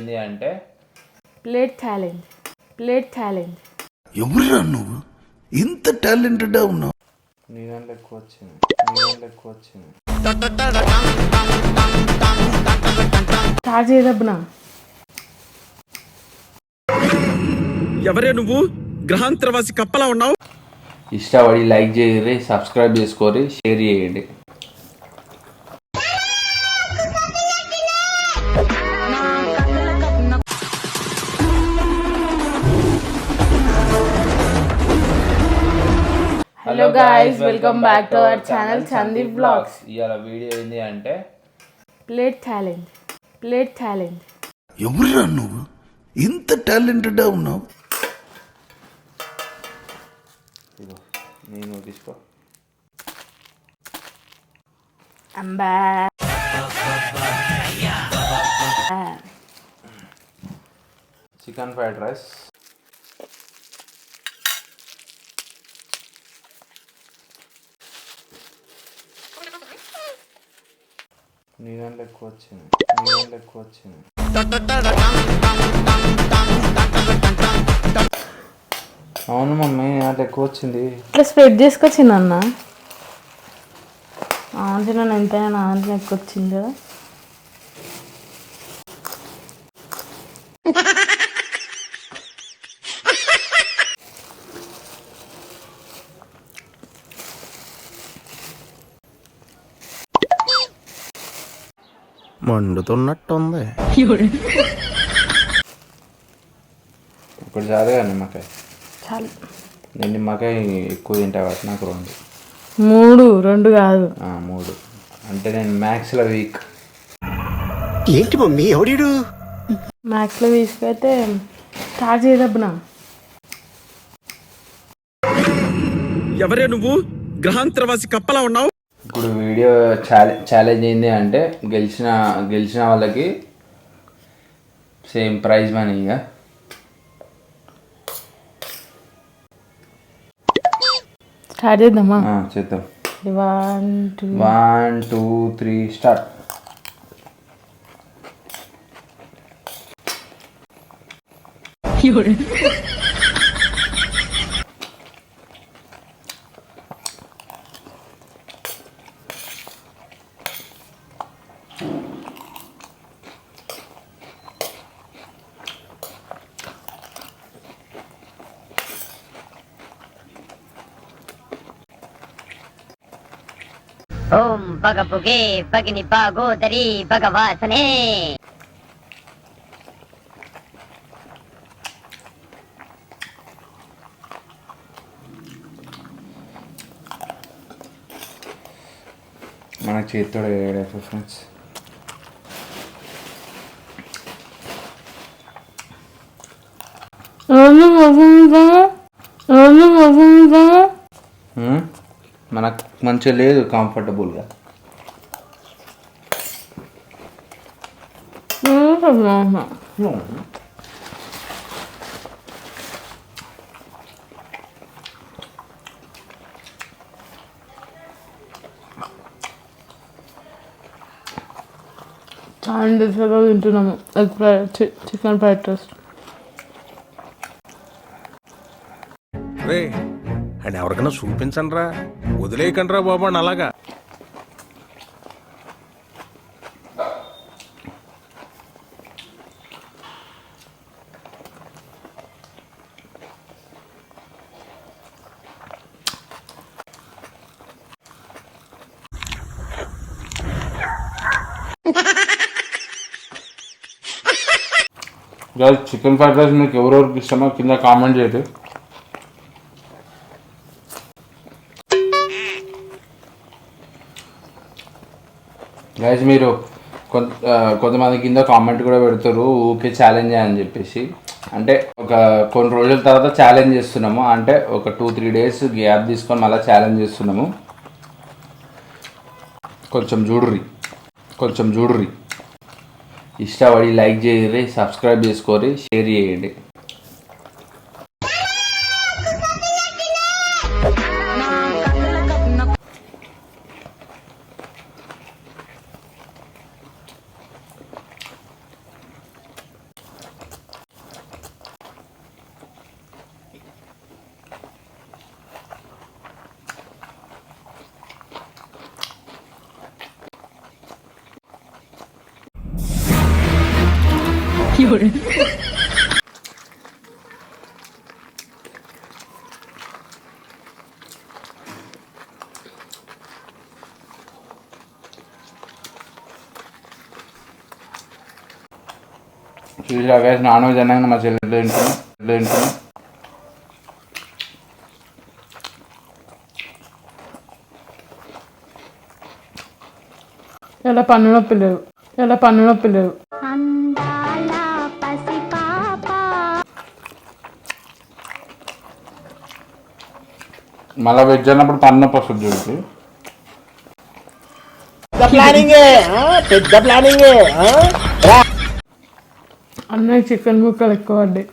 ఏంది అంటే? Plate challenge plate challenge ఎవరురా నువ్వు? ఇంత టాలెంటెడ్ ఉన్నావు. నీ దాంట్లో ఎక్కువ వచ్చింది. నీ దాంట్లో ఎక్కువ వచ్చింది. స్టార్ట్ చేయదబ్బునా ఎవరే నువ్వు? గ్రహాంతరవాసి కప్పలా ఉన్నావు? ఇష్టపడి లైక్ చేయరి సబ్స్క్రైబ్ చేసుకోరి షేర్ చేయండి. Guys welcome back to our channel Sandeep blogs ఇవాళ వీడియో ఏంది అంటే ప్లేట్ ఛాలెంజ్ ప్లేట్ ఛాలెంజ్ ఎవరురా నువ్వు? ఇంత టాలెంటెడ్ ఉన్నావు? నేను తీసుకో. అంబా. చికెన్ ఫ్రైడ్ రైస్ నీ దాంట్లో ఎక్కువ వచ్చింది. నీ దాంట్లో ఎక్కువ వచ్చింది. అవును మమ్మీ నీ ఎక్కువ వచ్చింది. ఇట్లా స్ప్రెడ్ చేసుకొచ్చింది అన్న. అవును చిన్న ఎంతైనా నా ఆంజన ఎక్కువ వచ్చింది కదా. మండుతున్నట్టుంది. ఇప్పుడు చాలుగా నిమ్మకాయ. చాలు. నేను నిమ్మకాయ ఎక్కువ తింటా కాబట్టి నాకు రెండు. మూడు రెండు కాదు. ఆ, మూడు. అంటే నేను మ్యాథ్స్లో వీక్. ఏంటి మమ్మీ ఎవడీడు? మ్యాథ్స్లో తీసుకైతే స్టార్ట్ చేయదబ్బునా ఎవరే నువ్వు? గ్రహాంతరవాసి కప్పలా ఉన్నావు? ఇప్పుడు వీడియో ఛాలెంజ్ ఛాలెంజ్ ఏంటి అంటే గెలిచిన గెలిచిన వాళ్ళకి సేమ్ ప్రైజ్ మనీ ఇక. స్టార్ట్ చేద్దామా? చేద్దాం. One two one two three start బగ బుగే బగిని బాగోదరి భగవాసనే. మన చేతితో వేయడానికి ఫ్రెండ్స్ మనకు మంచిగా లేదు కంఫర్టబుల్గా చాలా డిఫరెంట్గా తింటున్నాము egg fry chicken fried rice ఎవరికైనా చూపించండి రా వదిలేయకండి రా బాబు అలాగా. చికెన్ ఫ్రైడ్ రైస్ మీకు ఎవరెవరికి ఇష్టమో కింద కామెంట్ చేయండి గైస్ మీరు కొంత కొంతమంది కింద కామెంట్ కూడా పెడతారు ఊకే ఛాలెంజ్ అని చెప్పేసి అంటే ఒక కొన్ని రోజుల తర్వాత ఛాలెంజ్ చేస్తున్నాము అంటే ఒక టూ త్రీ డేస్ గ్యాప్ తీసుకొని మళ్ళీ ఛాలెంజ్ చేస్తున్నాము కొంచెం చూడుర్రి కొంచెం చూడుర్రి ఇష్టపడి లైక్ చేయరి సబ్స్క్రైబ్ చేసుకోరి షేర్ చేయండి. చూసిరా గైస్ నాన్ వెజ్ అన్నాక మా చెల్లెళ్ళు తింటున్నాం తింటున్నాం ఎలా పన్ను నొప్పి లేదు ఎలా పన్ను నొప్పి లేదు మళ్ళీ వెజ్ అన్నప్పుడు పన్ను నొప్పి వస్తుంది చూసి అన్నయ్య చికెన్ ముక్కలు ఎక్కువ పడ్డాయి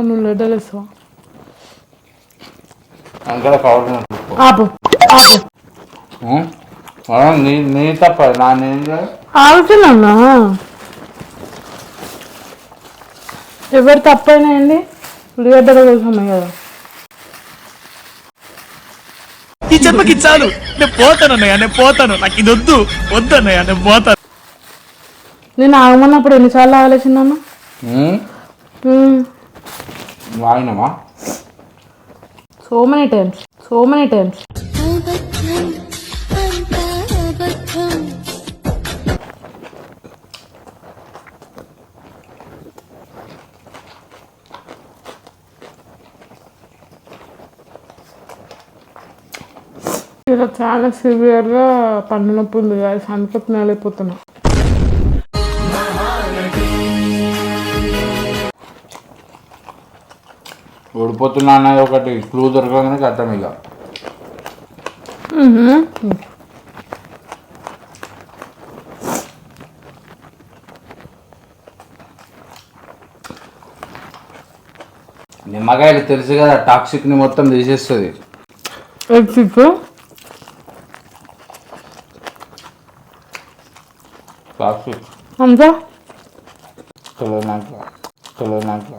లడ్డలు వేస్తావా ఆపు ఆపు. నీ నీ తప్ప నా నేను ఆగుతున్నా ఎవరు తప్పైనా అండి ఉల్లిగడ్డల కోసమే కదా. ఈ జన్మకి చాలు. నేను పోతాను అన్నయ్య నేను పోతాను. నాకు ఇది వద్దు. వద్దు అన్నయ్య నేను పోతాను. నేను ఆగమన్నప్పుడు ఎన్నిసార్లు ఆగలేసిందన్న వాగినమా so many times so many times ఇలా చాలా సివియర్గా పన్ను నొప్పి ఉంది కదా అందుకే తినలేకపోతున్నా ఓడిపోతున్నా అన్నది ఒకటి. క్లూ దొరకగానే కట్టం ఇక. నిమ్మకాయలు తెలుసు కదా టాక్సిక్ని మొత్తం తీసేస్తుంది. టాక్సిక్ అంతా? చలో నాకు చలో నాకు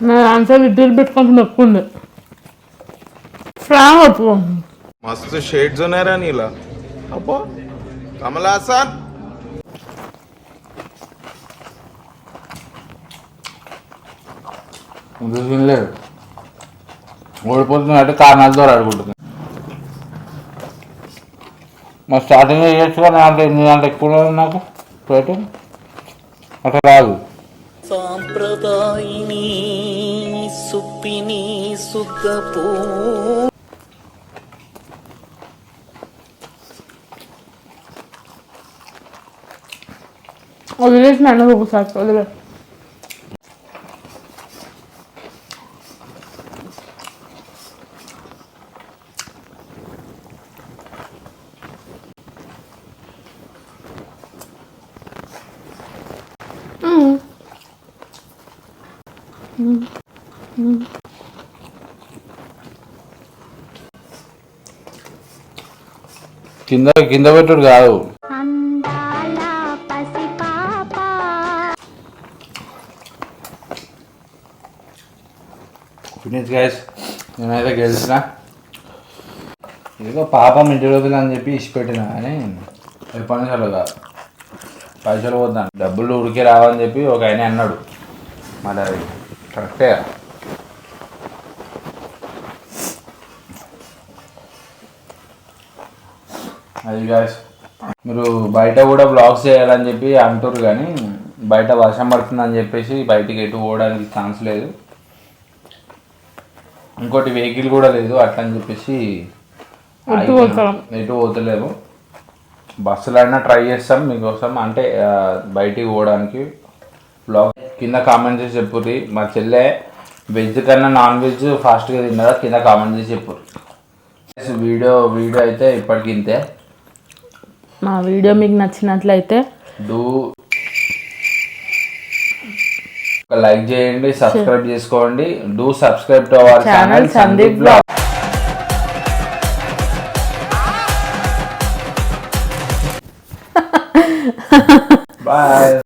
నా ఆన్సర్ ఇడ్లీలు పెట్టుకుంటే ఎక్కువ ఉంది ఫ్రామ్ అప్పు. మస్తు షేడ్స్ ఉన్నారా నీలా. అబ్బో కమలాసన్ ముందు తినలేదు ఓడిపోతుంది అంటే కారణాల ద్వారా అడుగుంటుంది మరి స్టార్టింగ్ చేయొచ్చు కానీ అంటే ఎన్ని దాంట్లో ఎక్కువ నాకు ప్లేటు? అట్లా రాదు സാമ്പ്രദായിനി സുപ്പിനി സുഖപോ Olabilir mi? Ne bu saat? Olabilir. కింద కింద పెట్టుడు కాదు. ఫినిష్ గైస్ నేనైతే గెలిచిన. ఏదో పాపం ఇంటి రోజులు అని చెప్పి ఇచ్చిపెట్టిన కానీ ఎప్పటి నుంచి పైసలు పోతాను. డబ్బులు ఉడికి రావని చెప్పి ఒక ఆయన అన్నాడు మరి అది కరెక్టే అది గాయస్ మీరు బయట కూడా బ్లాగ్స్ చేయాలని చెప్పి అంటారు కానీ బయట వర్షం పడుతుందని చెప్పేసి బయటికి ఎటు పోవడానికి ఛాన్స్ లేదు. ఇంకోటి వెహికల్ కూడా లేదు అట్లా అని చెప్పేసి ఎటు పోతలేము. బస్సులో అయినా ట్రై చేస్తాం మీకోసం. అంటే బయటికి పోవడానికి బ్లాగ్ కింద కామెంట్ చేసి చెప్పుర్రి. మా చెల్లె వెజ్ కన్నా నాన్ వెజ్ ఫాస్ట్గా తిన్నదా? కింద కామెంట్ చేసి చెప్పుర్రి. వీడియో వీడియో అయితే ఇప్పటికి ఇంతే. మా వీడియో మీకు నచ్చినట్లయితే డూ ఒక లైక్ చేయండి సబ్స్క్రైబ్ చేసుకోండి. Do subscribe to our channel Sandeep blog bye